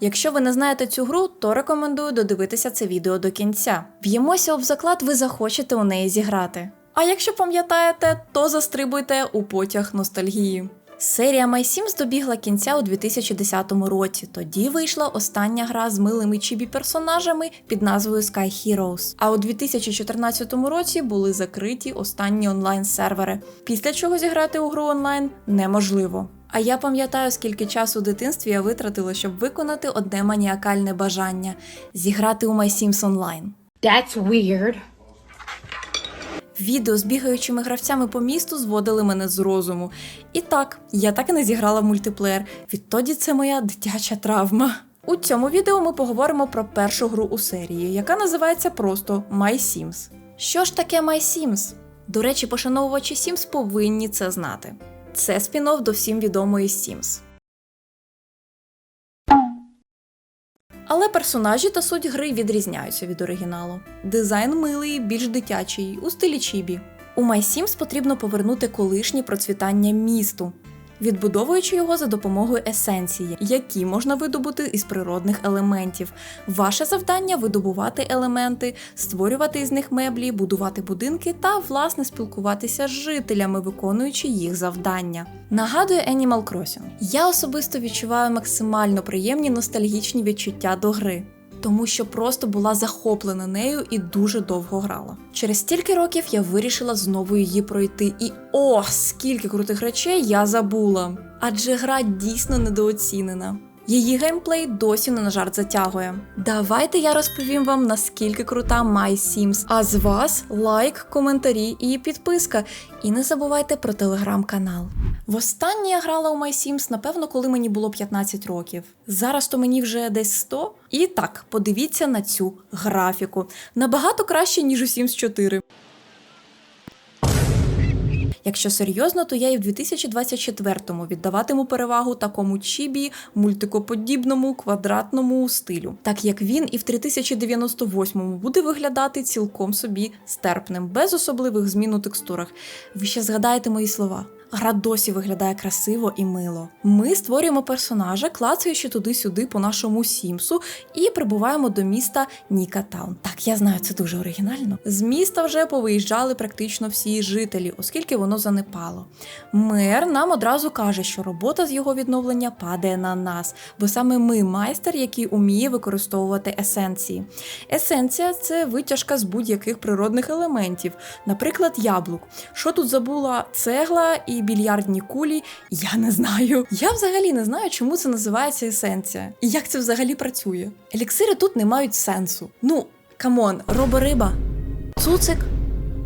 Якщо ви не знаєте цю гру, то рекомендую додивитися це відео до кінця. В'ємося об заклад, ви захочете у неї зіграти. А якщо пам'ятаєте, то застрибуйте у потяг ностальгії. Серія My Sims добігла кінця у 2010 році. Тоді вийшла остання гра з милими чібі персонажами під назвою Sky Heroes. А у 2014 році були закриті останні онлайн-сервери, після чого зіграти у гру онлайн неможливо. А я пам'ятаю, скільки часу у дитинстві я витратила, щоб виконати одне маніакальне бажання зіграти у My Sims Online. That's weird. Відео з бігаючими гравцями по місту зводили мене з розуму. І так, я так і не зіграла в мультиплеєр. Відтоді це моя дитяча травма. У цьому відео ми поговоримо про першу гру у серії, яка називається просто My Sims. Що ж таке My Sims? До речі, пошановувачі Sims повинні це знати. Це спін-офф до всім відомої Sims. Але персонажі та суть гри відрізняються від оригіналу. Дизайн милий, більш дитячий, у стилі чібі. У My Sims потрібно повернути колишнє процвітання місту, відбудовуючи його за допомогою есенції, які можна видобути із природних елементів. Ваше завдання видобувати елементи, створювати із них меблі, будувати будинки та, власне, спілкуватися з жителями, виконуючи їх завдання. Нагадує Animal Crossing. Я особисто відчуваю максимально приємні ностальгічні відчуття до гри. Тому що просто була захоплена нею і дуже довго грала. Через стільки років я вирішила знову її пройти, і о, скільки крутих речей я забула! Адже гра дійсно недооцінена. Її геймплей досі не на жарт затягує. Давайте я розповім вам наскільки крута My Sims. А з вас лайк, коментарі і підписка. І не забувайте про телеграм-канал. Востаннє я грала у My Sims, напевно, коли мені було 15 років. Зараз то мені вже десь 100. І так, подивіться на цю графіку. Набагато краще, ніж у Sims 4. Якщо серйозно, то я і в 2024-му віддаватиму перевагу такому чібі, мультикоподібному, квадратному стилю, так як він і в 3098-му буде виглядати цілком собі стерпним, без особливих змін у текстурах. Ви ще згадаєте мої слова. Гра досі виглядає красиво і мило. Ми створюємо персонажа, клацаючи туди-сюди по нашому Сімсу, і прибуваємо до міста Нікатаун. Так, я знаю, це дуже оригінально. З міста вже повиїжджали практично всі жителі, оскільки воно занепало. Мер нам одразу каже, що робота з його відновлення падає на нас, бо саме ми майстер, який уміє використовувати есенції. Есенція це витяжка з будь-яких природних елементів, наприклад, яблук. Що тут забула цегла і більярдні кулі, я не знаю. Я взагалі не знаю, чому це називається есенція і як це взагалі працює. Еліксири тут не мають сенсу. Ну, камон, робориба, цуцик.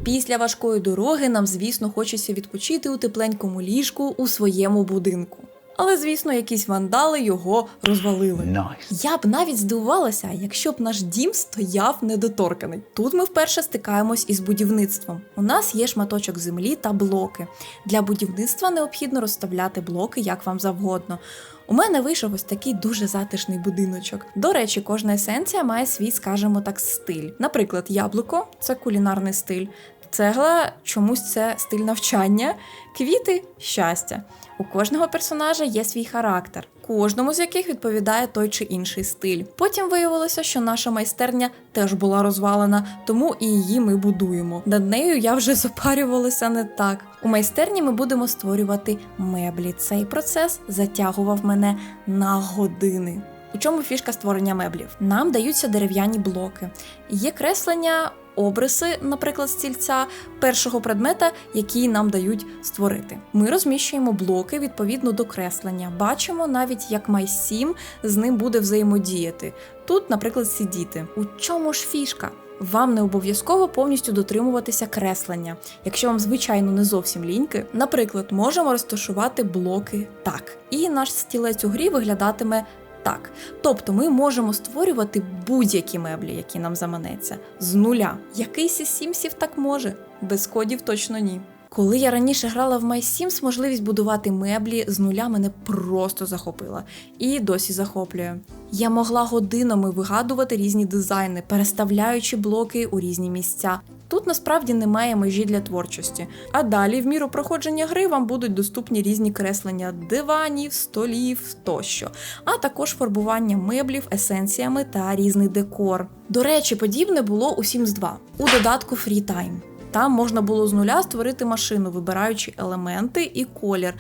Після важкої дороги нам, звісно, хочеться відпочити у тепленькому ліжку у своєму будинку. Але, звісно, якісь вандали його розвалили. Nice. Я б навіть здивувалася, якщо б наш дім стояв недоторканий. Тут ми вперше стикаємось із будівництвом. У нас є шматочок землі та блоки. Для будівництва необхідно розставляти блоки як вам завгодно. У мене вийшов ось такий дуже затишний будиночок. До речі, кожна есенція має свій, скажімо так, стиль. Наприклад, яблуко це кулінарний стиль, цегла чомусь це стиль навчання, квіти щастя. У кожного персонажа є свій характер, кожному з яких відповідає той чи інший стиль. Потім виявилося, що наша майстерня теж була розвалена, тому і її ми будуємо. Над нею я вже запарювалася не так. У майстерні ми будемо створювати меблі. Цей процес затягував мене на години. У чому фішка створення меблів? Нам даються дерев'яні блоки. Є креслення, обриси, наприклад, стільця першого предмета, який нам дають створити. Ми розміщуємо блоки відповідно до креслення. Бачимо навіть, як MySim з ним буде взаємодіяти. Тут, наприклад, сидіти. У чому ж фішка? Вам не обов'язково повністю дотримуватися креслення. Якщо вам, звичайно, не зовсім ліньки, наприклад, можемо розташувати блоки так. І наш стілець у грі виглядатиме так. Тобто ми можемо створювати будь-які меблі, які нам заманеться, з нуля. Якийсь із сімсів так може, без кодів точно ні. Коли я раніше грала в My Sims, можливість будувати меблі з нуля мене просто захопила і досі захоплює. Я могла годинами вигадувати різні дизайни, переставляючи блоки у різні місця. Тут насправді немає межі для творчості. А далі, в міру проходження гри, вам будуть доступні різні креслення диванів, столів тощо, а також фарбування меблів, есенціями та різний декор. До речі, подібне було у Sims 2 у додатку Free Time. Там можна було з нуля створити машину, вибираючи елементи і колір.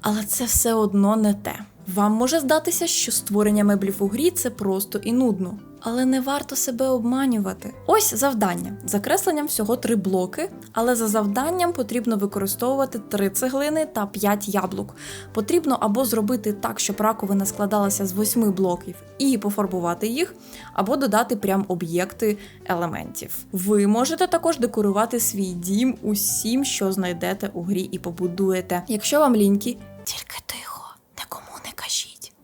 Але це все одно не те. Вам може здатися, що створення меблів у грі це просто і нудно. Але не варто себе обманювати. Ось завдання. За кресленням всього три блоки, але за завданням потрібно використовувати три цеглини та п'ять яблук. Потрібно або зробити так, щоб раковина складалася з восьми блоків і пофарбувати їх, або додати прям об'єкти елементів. Ви можете також декорувати свій дім усім, що знайдете у грі і побудуєте. Якщо вам ліньки, тільки кажіть.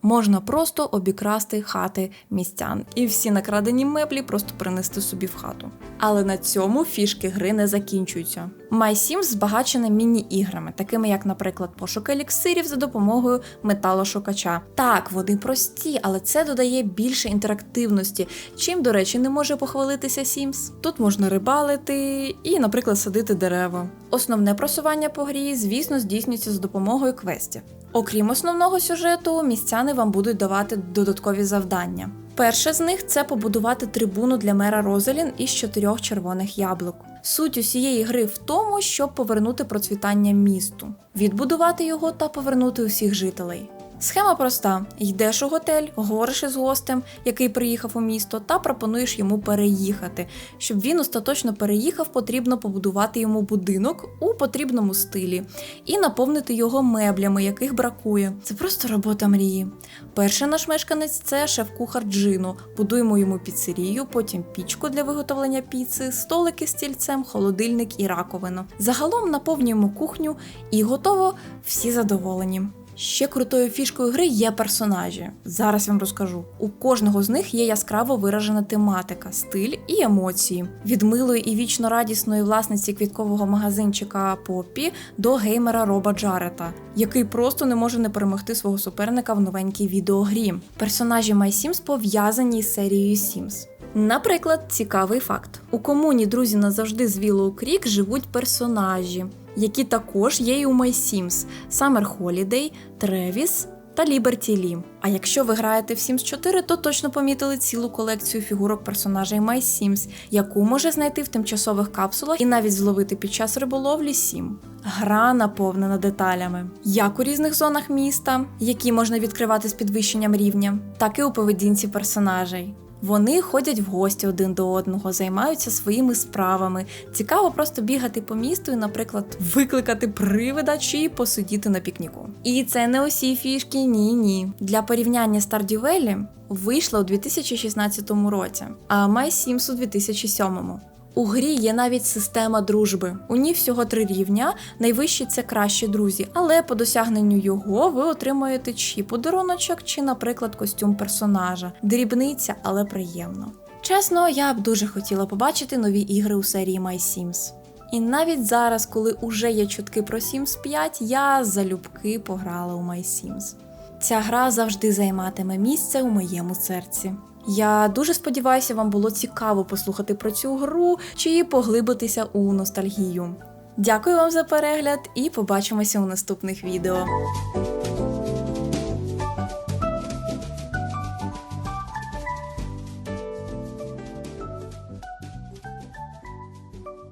Можна просто обікрасти хати містян і всі накрадені меблі просто принести собі в хату. Але на цьому фішки гри не закінчуються. MySims збагачене міні-іграми, такими як, наприклад, пошук еліксирів за допомогою металошукача. Так, вони прості, але це додає більше інтерактивності, чим, до речі, не може похвалитися Sims. Тут можна рибалити і, наприклад, садити дерева. Основне просування по грі, звісно, здійснюється за допомогою квестів. Окрім основного сюжету, містяни вам будуть давати додаткові завдання. Перше з них це побудувати трибуну для мера Розалін із чотирьох червоних яблук. Суть усієї гри в тому, щоб повернути процвітання місту, відбудувати його та повернути усіх жителей. Схема проста: йдеш у готель, говориш із гостем, який приїхав у місто, та пропонуєш йому переїхати. Щоб він остаточно переїхав, потрібно побудувати йому будинок у потрібному стилі і наповнити його меблями, яких бракує. Це просто робота мрії. Перший наш мешканець це шеф-кухар Джину. Будуємо йому піцерію, потім пічку для виготовлення піци, столики з стільцем, холодильник і раковину. Загалом наповнюємо кухню і готово всі задоволені. Ще крутою фішкою гри є персонажі. Зараз вам розкажу. У кожного з них є яскраво виражена тематика, стиль і емоції. Від милої і вічно радісної власниці квіткового магазинчика Поппі до геймера Роба Джарета, який просто не може не перемогти свого суперника в новенькій відеогрі. Персонажі MySims пов'язані з серією Sims. Наприклад, цікавий факт: у комуні друзі назавжди з Willow Creek живуть персонажі, які також є і у MySims – Summer Holiday, Тревіс та Liberty Lee. А якщо ви граєте в Sims 4, то точно помітили цілу колекцію фігурок персонажей MySims, яку може знайти в тимчасових капсулах і навіть зловити під час риболовлі Сім. Гра наповнена деталями, як у різних зонах міста, які можна відкривати з підвищенням рівня, так і у поведінці персонажей. Вони ходять в гості один до одного, займаються своїми справами. Цікаво просто бігати по місту і, наприклад, викликати привида чи посидіти на пікніку. І це не усі фішки, ні ні. Для порівняння Valley вийшла у 2016 році, а MySims у 2007. У грі є навіть система дружби. У ній всього три рівня. Найвищі це кращі друзі, але по досягненню його ви отримуєте чи подаруночок, чи, наприклад, костюм персонажа. Дрібниця, але приємно. Чесно, я б дуже хотіла побачити нові ігри у серії My Sims. І навіть зараз, коли уже є чутки про Sims 5, я залюбки пограла у My Sims. Ця гра завжди займатиме місце у моєму серці. Я дуже сподіваюся, вам було цікаво послухати про цю гру чи поглибитися у ностальгію. Дякую вам за перегляд і побачимося у наступних відео.